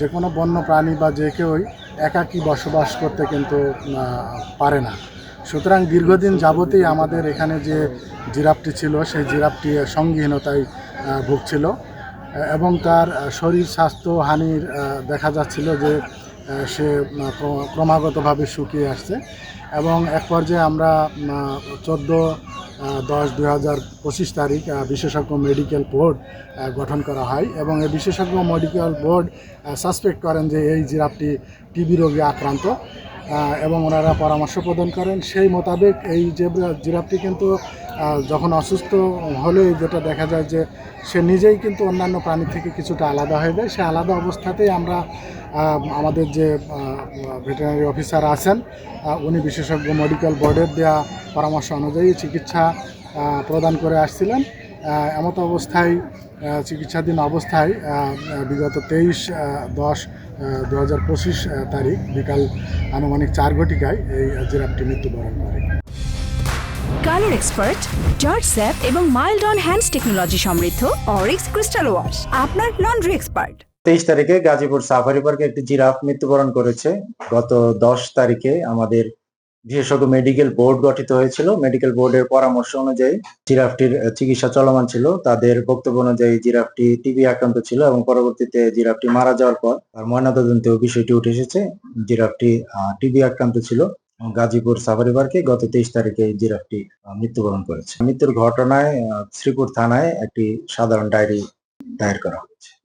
যে কোনো বন্য প্রাণী বা যে কেউই একাকী বসবাস করতে কিন্তু পারে না। সুতরাং দীর্ঘদিন যাবতেই আমাদের এখানে যে জিরাফটি ছিল, সেই জিরাফটি সঙ্গীহীনতায় ভুগছিল। এবং তার শরীর স্বাস্থ্য হানির দেখা যাচ্ছিল যে সে ক্রমাগতভাবে শুকিয়ে আসছে। এবং এক পর্যায়ে আমরা চোদ্দ দশ দু হাজার পঁচিশ তারিখ বিশেষজ্ঞ মেডিকেল বোর্ড গঠন করা হয় এবং এই বিশেষজ্ঞ মেডিকেল বোর্ড সাসপেক্ট করেন যে এই জিরাফটি টিবি রোগে আক্রান্ত। এবং ওনারা পরামর্শ প্রদান করেন। সেই মোতাবেক এই যে জিরাফটি কিন্তু যখন অসুস্থ হলে যেটা দেখা যায় যে সে নিজেই কিন্তু অন্যান্য প্রাণী থেকে কিছুটা আলাদা হয়ে যায়। সে আলাদা অবস্থাতেই আমরা আমাদের যে ভেটেরিনারি অফিসার আছেন উনি বিশেষজ্ঞ মেডিকেল বোর্ডের দেওয়া পরামর্শ অনুযায়ী চিকিৎসা প্রদান করে আসছিলেন। এমত অবস্থায় চিকিৎসাধীন অবস্থায় বিগত তেইশ দশ দু হাজার পঁচিশ তারিখ বিকাল আনুমানিক চার ঘটিকায় এই জিরাফটি মৃত্যুবরণ করে। কালার এক্সপার্ট জর্জ স্যাপ এবং মাইল্ড অন হ্যান্ডস টেকনোলজি সমৃদ্ধ অরিক্স ক্রিস্টাল ওয়াশ আপনার লন্ড্রি এক্সপার্ট। তেইশ তারিখে গাজীপুর সাফারি পার্কে একটি জিরাফ মৃত্যুবরণ করেছে। গত দশ তারিখে আমাদের বিশেষজ্ঞ মেডিকেল বোর্ড গঠিত হয়েছিল। মেডিকেল বোর্ডের পরামর্শ অনুযায়ী জিরাফটির চিকিৎসা চলমান ছিল। তাদের বক্তব্য অনুযায়ী জিরাফটি টিবি আক্রান্ত ছিল এবং পরবর্তীতে জিরাফটি মারা যাওয়ার পর তার ময়নাতদন্তেও বিষয়টি উঠে এসেছে। জিরাফটি টিবি আক্রান্ত ছিল গাজীপুর সাফারি পার্কে গত তেইশ তারিখে জিরাফটি মৃত্যুবরণ করেছে। মৃত্যুর ঘটনায় শ্রীপুর থানায় একটি সাধারণ ডায়েরি দায়ের করা হয়েছে।